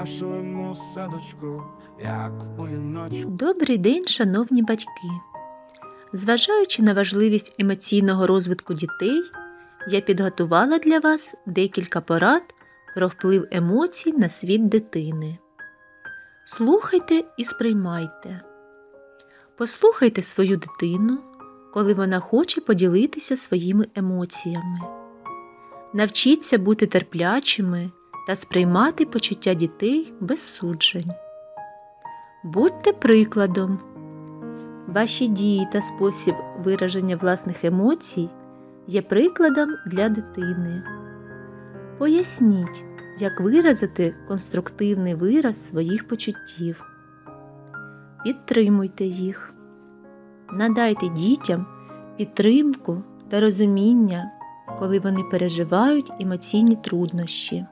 нашому садочку, як у. Добрий день, шановні батьки! Зважаючи на важливість емоційного розвитку дітей, я підготувала для вас декілька порад про вплив емоцій на світ дитини. Слухайте і сприймайте. Послухайте свою дитину, коли вона хоче поділитися своїми емоціями. Навчіться бути терплячими та сприймати почуття дітей без суджень. Будьте прикладом. Ваші дії та спосіб вираження власних емоцій є прикладом для дитини. Поясніть, як виразити конструктивний вираз своїх почуттів. Підтримуйте їх. Надайте дітям підтримку та розуміння, коли вони переживають емоційні труднощі.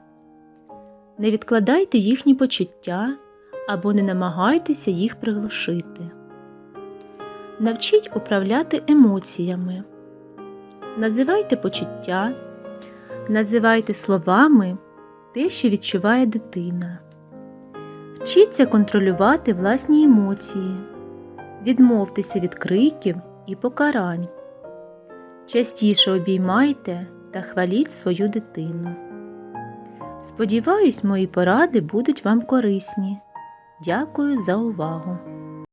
Не відкладайте їхні почуття або не намагайтеся їх приглушити. Навчіть управляти емоціями. Називайте почуття, називайте словами те, що відчуває дитина. Вчіться контролювати власні емоції. Відмовтеся від криків і покарань. Частіше обіймайте та хваліть свою дитину. Сподіваюсь, мої поради будуть вам корисні. Дякую за увагу!